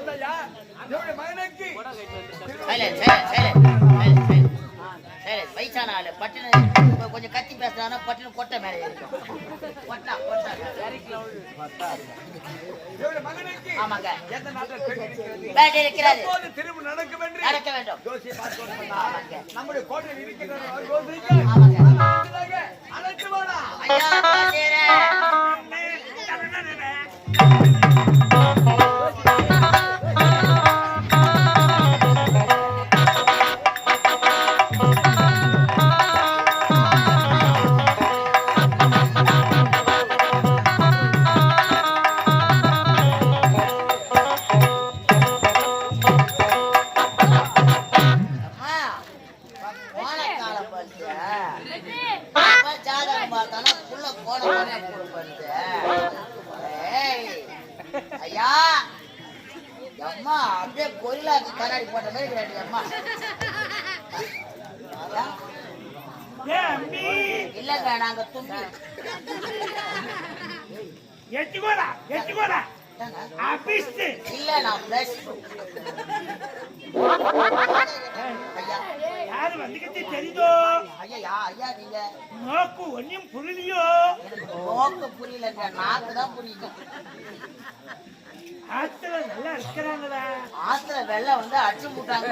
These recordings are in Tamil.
என்னுடைய மகனுக்கு. வயசான ஆளு. பட்டுன்னு கொஞ்சம் கத்தி பேசுறானா பட்டுன்னு கொட்டை மேலே இருக்கும் கொட்டா கொட்டா. என்னுடைய மகனுக்கு ஆமாங்க. இருக்கிறது? திரும்ப நடக்க வேண்டும். ஆமாங்க. நம்முடைய கோட்டையில் இருக்கிற ஆமாங்க. இல்லங்க நாங்க தும்பி இல்ல நான் பிளஸ் யாரு வந்துகிட்டு தெரியுதோ? ஐயா ஐயா நீங்க. நோக்கு ஒன்னும் புரியலையோ? நோக்கு புரியலங்க நாக்கு தான் புரியுது. ஆத்துல நல்லா இருக்கிறாங்களா? ஆத்துல வெள்ளம் வந்து அடிச்சு போட்டாங்க.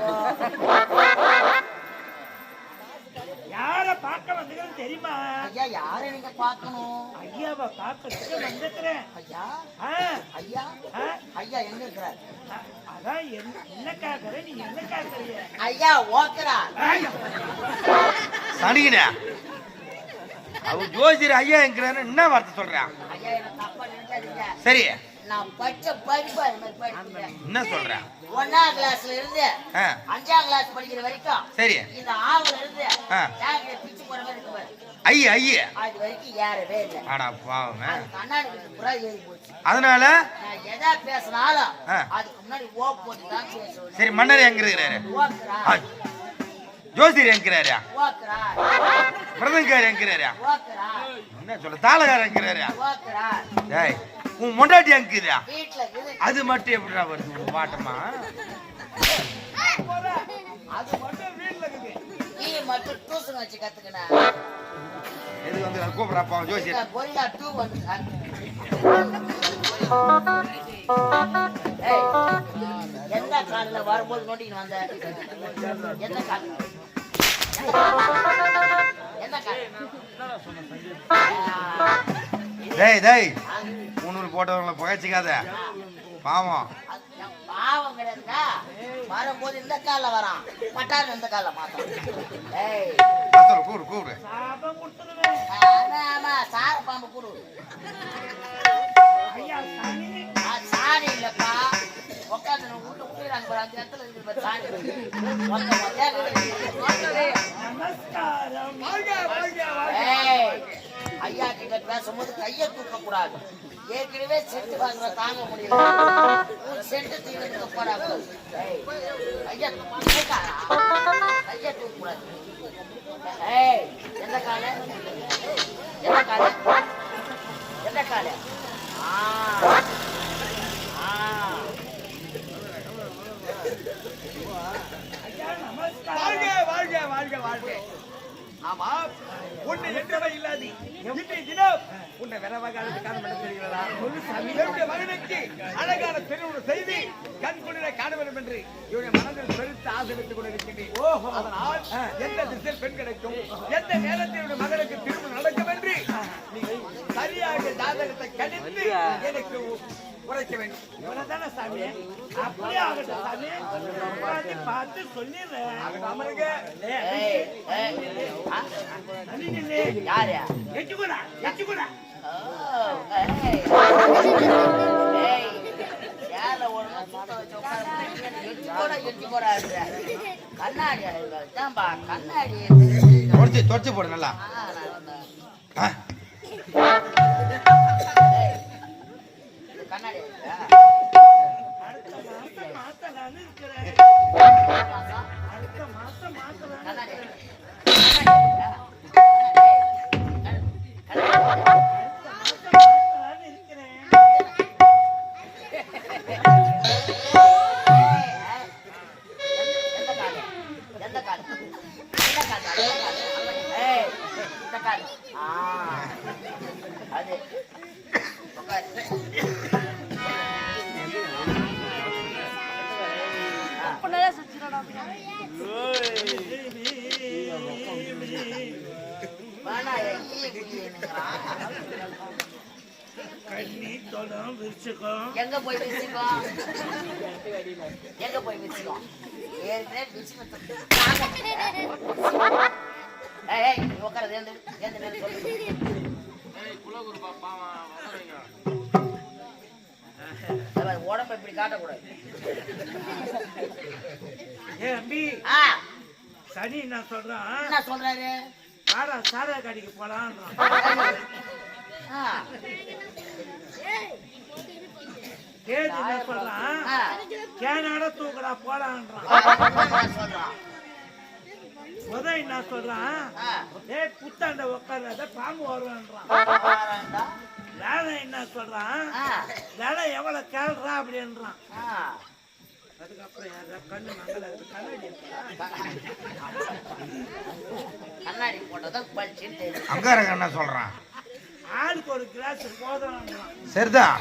யார பார்க்க வந்தீங்கன்னு தெரியுமா? ஐயா யாரை நீங்க பார்க்கணும்? ஐயாவை பார்க்கறதுக்கு வந்திருக்கிறேன். ஐயா? ஆ, ஐயா? ஆ, ஐயா எங்க இருக்கிறார்? அதான் என்ன என்ன கேக்குற நீ என்ன கேக்குறீங்க ஐயா ஓக்கரா சனிகினே அவ ஜோசியர் ஐயா என்கிறாரு என்ன வார்த்தை சொல்றான் ஐயா என்ன தப்பா நினைக்காதீங்க. சரி. நான் படிச்ச படிப்பு அது மாதிரி படிக்கிறேன் என்ன சொல்றேன் ஒன்னாம் கிளாஸ்ல இருந்து அஞ்சாம் கிளாஸ் படிக்கிற வரைக்கும் சரி. இந்த ஆவுல இருந்து பிச்சு போற மாதிரி இருக்கு பாரு. ஐயா ஐயா. அது வரைக்கும் ஏறவே இல்லை. ஆடா பாவமே. அது கண்ணாடி கிட்ட புறா ஏறி போச்சு. அதனால? நான் எதா பேசினாலும் ஆ. அதுக்கு முன்னாடி ஓ போட்டு தான் பேசுவேன். சரி மன்னர் எங்க இருக்கிறாரு? ஜோசியர் எங்கிறாரு ஓக்குறா. மிருதங்கார் எங்கிறாரு ஓக்குறா. என்ன சொல்ல தாளகார் எங்கிறாரு ஓக்குறா. ஏய். உன் மொண்டாட்டி இருக்குது. அது மட்டும் எப்படிடா வருது உன் பாட்டமா எதுக்கு வந்து வந்து ஏய், எந்த காலில் வரும்போது நோண்டிக்கிட்டு வந்த? எந்த கால்? எந்த கால்? டேய் டேய். போட்டவங்கள புகைச்சிக்காத. பாவம். அது என் பாவம் கிடையாதுடா வரும்போது இந்த காலில் வரான். பட்டாரு இந்த காலில் மாத்தான் ஏய். பத்தல கூடு கூடு ஆமா சார பாம்பு கொடு ஐயா சாமி ஆ, சாணி இல்லப்பா. உட்காந்து விட்டு விட்டுறாங்க பாரு, அந்த இடத்துல இருக்குது பாரு, சாணி. ஐயா கிட்ட பேசும்போது கையை தூக்க கூடாது ஏற்கனவே செட்டு வாங்குற தாங்க முடியல. செட்டு தீவிரத்துக்கு போடாது ஏய், கையை தூக்காரா ஏய் எந்த கால? எந்த கால? எந்த கால? வாழ்க வாழ்க வாழ்க வாழ்க. ஆமா. உன்னை என்றவை இல்லாது. இன்றைய தினம் உன்னை விரவாக அழைத்து காண வேண்டும் தெரிகிறதா என்னுடைய மகனுக்கு அழகான திருமணம் செய்து கண் குளிர காண வேண்டும் என்று இவருடைய மனதில் பெருத்து ஆசைத்துக் கொண்டிருக்கின்றேன் ஓஹோ. அதனால் எந்த திசையில் பெண் கிடைக்கும்? எந்த நேரத்தில் என்னுடைய மகனுக்கு திருமணம் நடக்கும் என்று நீ சரியாக ஜாதகத்தை கணித்து எனக்கு உரைக்க வேண்டும். இவ்வளவுதானே சாமி? அப்படியே ஆகட்டும் சாமி. உட்கார்ந்து பார்த்து சொல்லிடுறேன். அமருங்க. யாரு. கண்ணாடி தொடச்சு போடு நல்லா. இது கண்ணாடி கண்ணி தொடம் விரிச்சுக்கும் எங்க போய் வச்சுக்கோ எங்க போய் வச்சுக்கோ ஏற்கனவே நீ உட்காரது ஏந்து ஏந்து அதான் உடம்ப இப்படி காட்டக்கூடாது. ஏ அம்பி ஆ. சனி என்ன சொல்றான் என்ன சொல்றாரு வாடா சாதா கடைக்கு ஆ கேது என்ன சொல்றான் கேனாட தூக்கடா போலான்றான் என்ன சொல்றான் என்ன ஏய் புத்தாண்ட உட்காராத பாம்பு வருவான்றான். வேலை என்ன சொல்றான் வேலை எவ்வளவு கேள்றா அப்படின்றான் அதுக்கப்புறம் யாரா கண்ணு மங்கள கண்ணாடி போட்டதான் பளிச்சுன்னு தெரியும் அங்காரங்க என்ன சொல்றான்? ஆளுக்கு ஒரு கிளாஸ் போதும்ன்றான் சரிதான்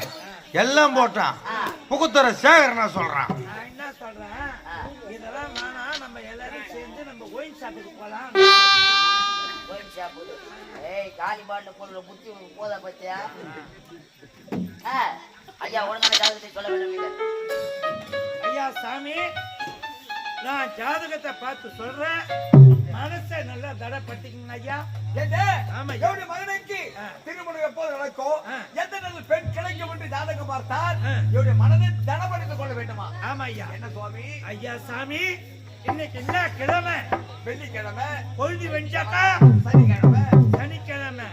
எல்லாம் போட்டான். ஆ. புகுத்துற சேகர் என்ன சொல்றான்? நான் என்ன சொல்றேன். இதெல்லாம் வேணாம். நம்ம எல்லாரும் சேர்ந்து நம்ம ஒயின் ஷாப்புக்கு போலாம். ஒயின் ஷாப்பு ஏய் காலி பாட்டில் பொருள் புத்தி உனக்கு போதா பத்தியா? ஆ. ஐயா ஒழுங்கான ஜாதகத்தை சொல்ல வேண்டும் இல்லை ஐயா சாமி நான் ஜாதகத்தை பார்த்து சொல்றேன். மனசை நல்லா தடப்பட்டீங்க ஐயா. என்ன? ஆமா. என்னுடைய மகனுக்கு. திருமணம் எப்போது நடக்கும்? ஆ. எந்த நல்ல பெண் கிடைக்கும் என்று ஜாதகம் பார்த்தால் ஆ. என்னுடைய மனதை தனப்படுத்திக் கொள்ள வேண்டுமா? ஆமா ஐயா. என்ன சுவாமி? ஐயா சாமி இன்னைக்கு என்ன கிழமை? வெள்ளிக்கிழமை. பொழுது வெஞ்சாக்கா சனிக்கிழமை. சனிக்கிழமை.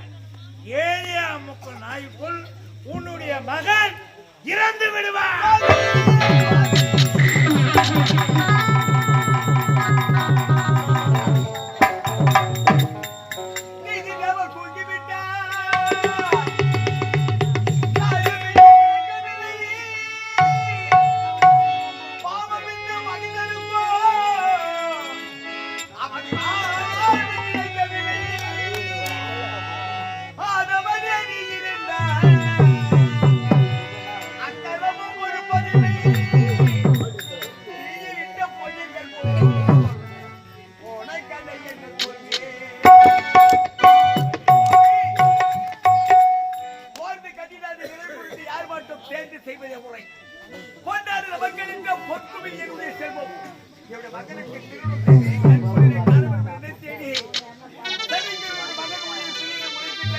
ஏழியா முக்கு நாய்க்குள் உன்னுடைய மகன் இறந்து விடுவான். Thank you.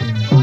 Thank you.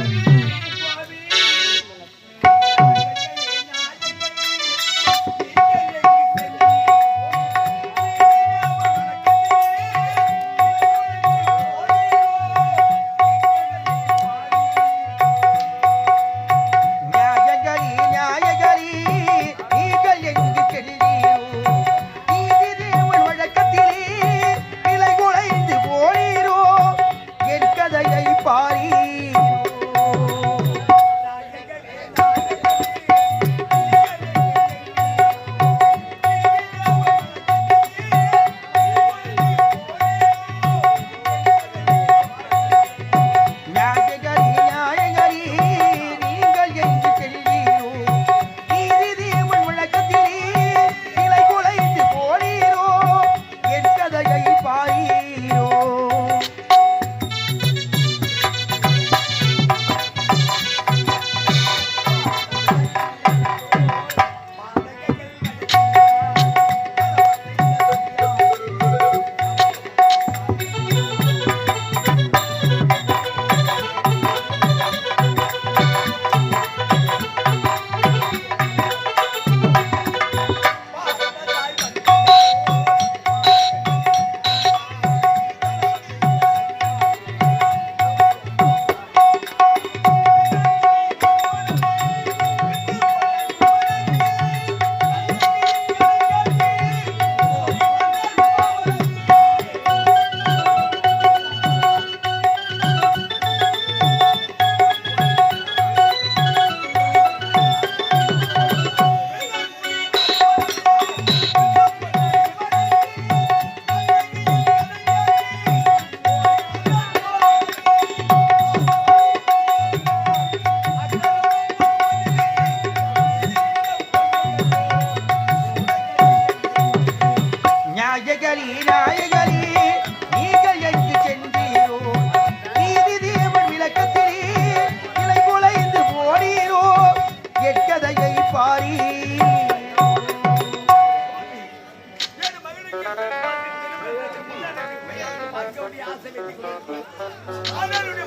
அவருடைய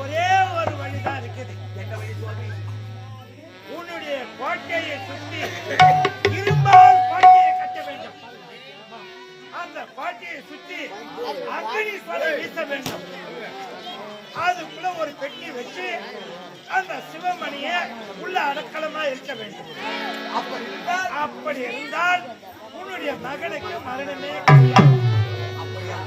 ஒரே ஒரு வழிதான் இருக்குது. உன்னுடைய கோட்டையை சுற்றி இரும்பால் கட்ட வேண்டும். அந்த கோட்டையை சுற்றி வேண்டும். அதுக்குள்ள ஒரு பெட்டி வச்சு அந்த சிவமணிய உள்ள அடக்கலமா இருக்க வேண்டும் அப்படி இருந்தால் அப்படி உன்னுடைய மகனுக்கு மரணமே கிடையாது. அப்படியா?